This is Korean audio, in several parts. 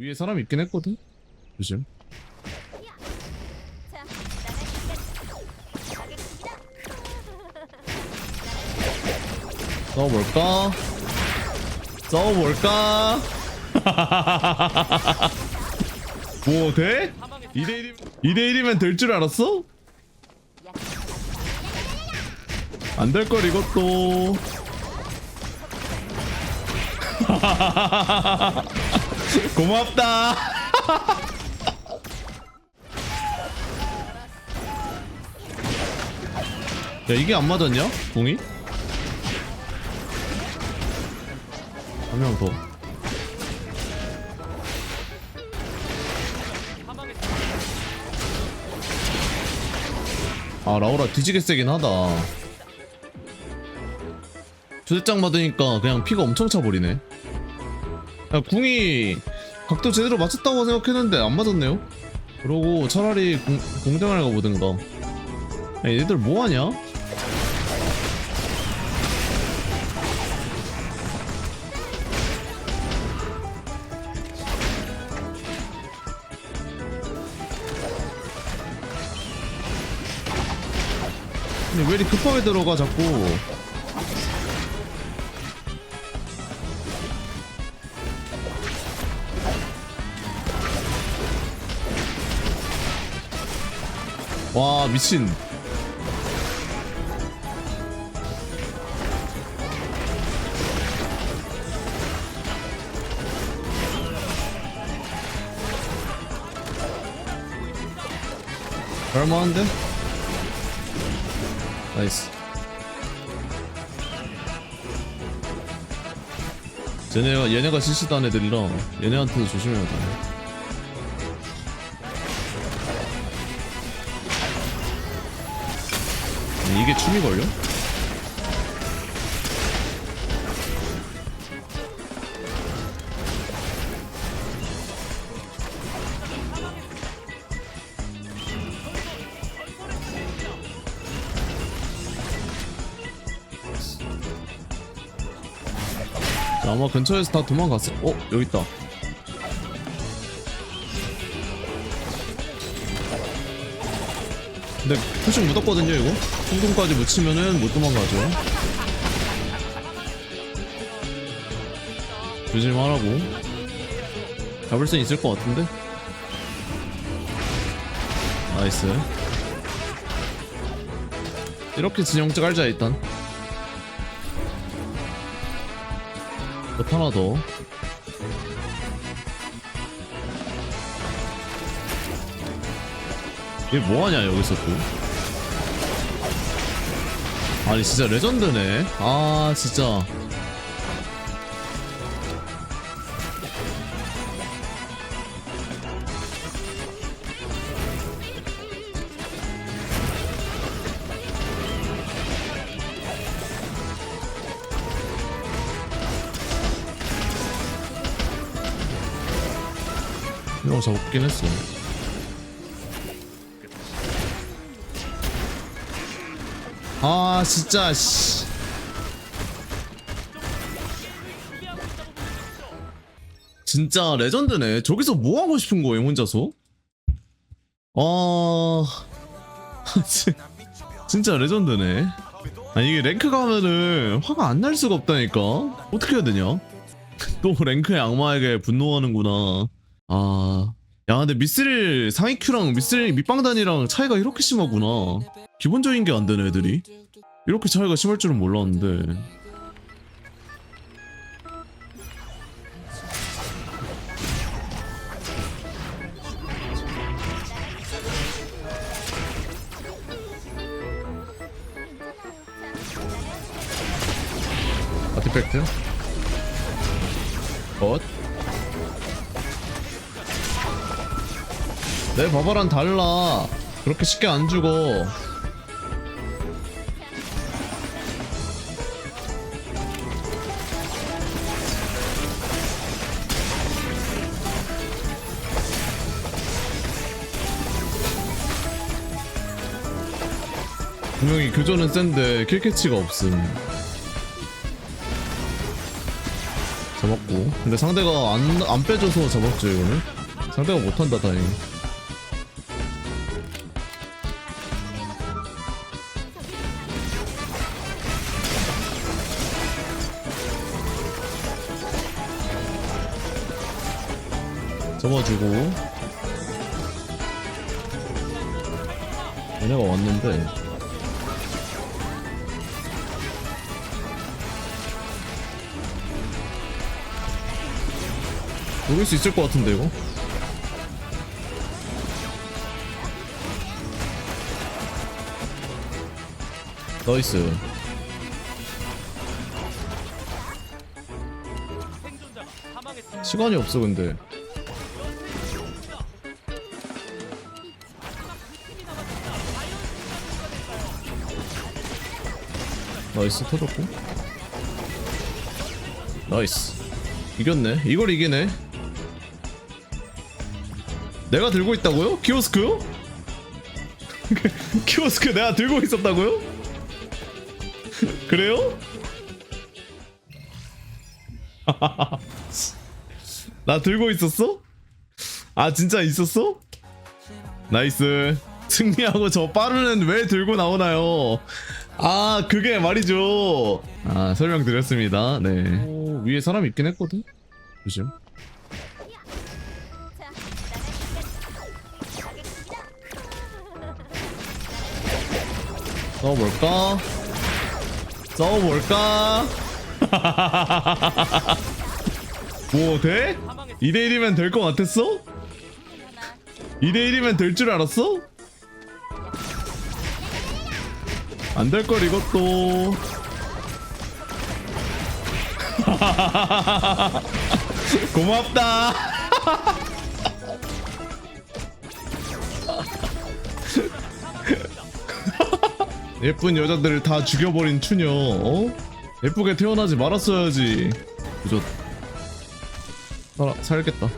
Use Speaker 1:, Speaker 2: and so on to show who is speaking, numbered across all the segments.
Speaker 1: 위에 사람 있긴 했거든. 조심.
Speaker 2: 나가겠습니다.
Speaker 1: 싸워볼까? 싸워볼까? 뭐 돼? 2대1이면 2대1이면 될 줄 알았어? 안 될 걸 이것도. 고맙다. 야 이게 안 맞았냐? 공이? 한 명 더. 아 라우라 뒤지게 세긴 하다. 주대장 맞으니까 그냥 피가 엄청 차버리네. 야 궁이 각도 제대로 맞췄다고 생각했는데 안 맞았네요. 그러고 차라리 공, 공장을 가보든가. 야, 얘들 뭐하냐? 왜 이리 급하게 들어가 자꾸 와 미친. 얼마한데? 나이스. 얘네가 얘네가 실시한 애들이라. 얘네한테도 조심해야 돼 이게 춤이 걸려? 자, 아마 근처에서 다 도망갔어. 어, 여기 있다. 근데 표식 묻었거든요, 이거? 충동까지 묻히면은 못 도망가죠. 조심하라고. 잡을 수 있을 것 같은데? 나이스. 이렇게 진영 깔자, 일단. 것 하나 더. 얘 뭐하냐 여기서 또? 아니 진짜 레전드네. 아 진짜. 이거 잡긴 했어 아 진짜 씨. 진짜 레전드네. 저기서 뭐 하고 싶은 거예요 혼자서? 아 진- 진짜 레전드네. 아니 이게 랭크 가면은 화가 안 날 수가 없다니까? 어떻게 해야 되냐? 또 랭크의 악마에게 분노하는구나. 아 야 근데 미스릴 상위 큐랑 미스릴 밑방단이랑 차이가 이렇게 심하구나. 기본적인 게 안 되네 애들이. 이렇게 차이가 심할 줄은 몰랐는데. 아티팩트? 엇 내 바바랑 달라. 그렇게 쉽게 안 죽어. 분명히 교전은 센데 킬캐치가 없음. 잡았고. 근데 상대가 안, 안 빼줘서 잡았죠 이거는? 상대가 못한다 다행히 잡아주고. 얘네가 왔는데. 녹일 수 있을 것 같은데 이거? 나이스. 시간이 없어 근데 나이스 터졌고 나이스 이겼네 이걸 이기네 내가 들고 있다고요? 키오스크요? 키오스크 내가 들고 있었다고요? 그래요? 나 들고 있었어? 아 진짜 있었어? 나이스 승리하고 저애왜 들고 나오나요? 아 그게 말이죠 아 설명드렸습니다 네 오, 위에 사람 있긴 했거든
Speaker 2: 나가시겠습니다.
Speaker 1: 싸워볼까? 싸워볼까? 뭐 돼? 2대1이면 될 것 같았어?
Speaker 2: 하나,
Speaker 1: 2대1이면 될 줄 알았어? 안 될 걸 이것도. 고맙다. 예쁜 여자들을 다 죽여버린 추녀 어? 예쁘게 태어나지 말았어야지. 그저 살아, 살겠다.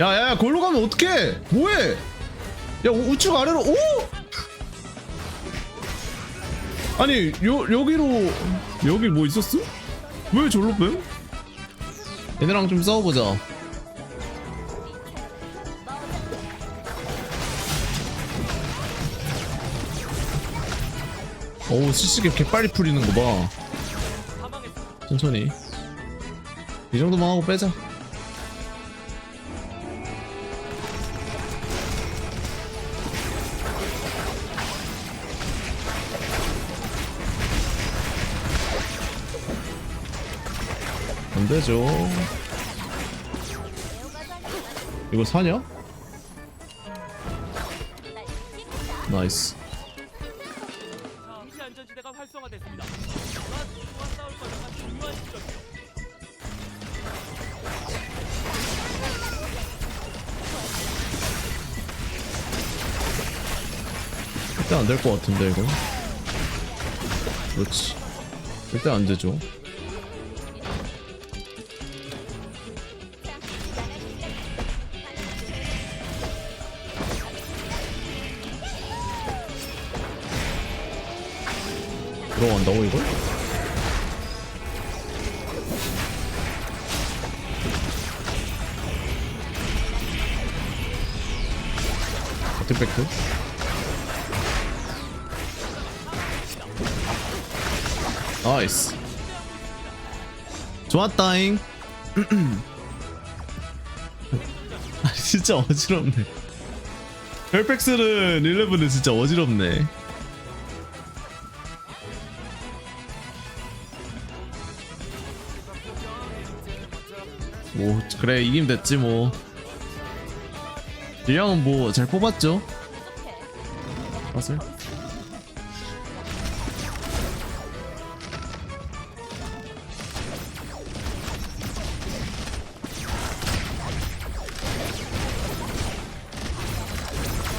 Speaker 1: 야야야 골로 가면 어떡해? 뭐해? 야 우- 우측 아래로 오 아니 요 여기로 여기 뭐 있었어? 왜 절로 빼? 얘네랑 좀 싸워보자 어우 시시게 개빨리 풀리는 거봐
Speaker 3: 사망했습니다.
Speaker 1: 천천히 이 정도만 하고 빼자 안 되죠 이거 사냐? 나이스. 절대 안될 것 같은데 이거 그렇지 절대 안 되죠 들어간다고 이걸? 어택백트 나이스. 좋았다잉. 아 진짜 어지럽네. 펠펙스는 11은 진짜 어지럽네 뭐 그래 이기면 됐지 뭐 딜량은 뭐 잘 뽑았죠 봤어요?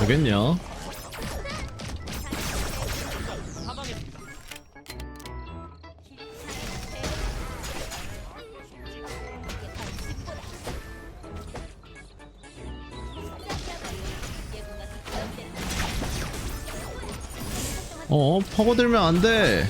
Speaker 1: 되겠냐? 어 파고들면 안돼.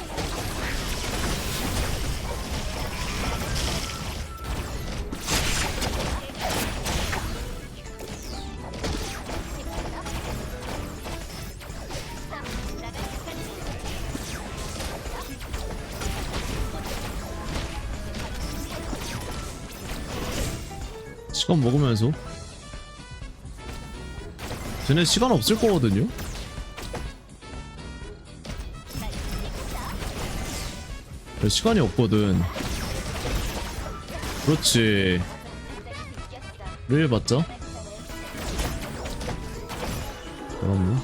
Speaker 1: 시간 먹으면서. 쟤네 시간 없을 거거든요? 시간이 없거든. 그렇지. 를 봤죠? 그럼요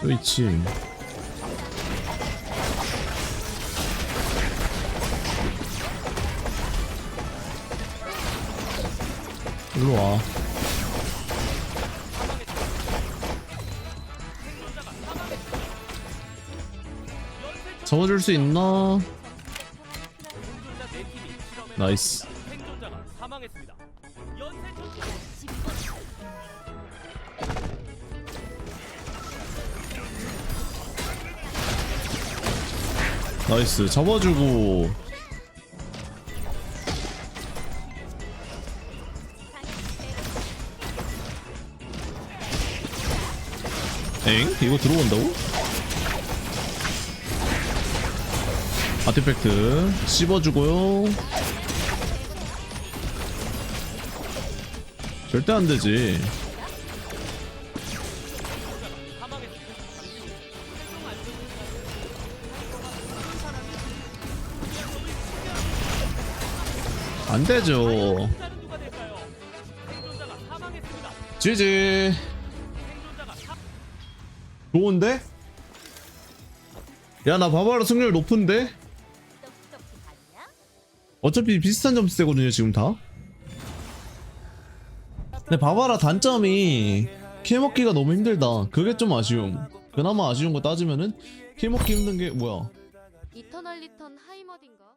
Speaker 1: 또 있지. 일로 와 잡아줄 수 있나? 나이스. 나이스 잡아주고 엥? 이거 들어온다고? 아티팩트 씹어주고요 절대 안되지 안되죠. 지지. 좋은데? 야 나 바바라 승률 높은데? 어차피 비슷한 점수대거든요 지금 다. 근데 바바라 단점이 킬 먹기가 너무 힘들다. 그게 좀 아쉬움. 그나마 아쉬운 거 따지면은 킬 먹기 힘든 게 뭐야?
Speaker 4: 이터널 리턴 하이머딘가?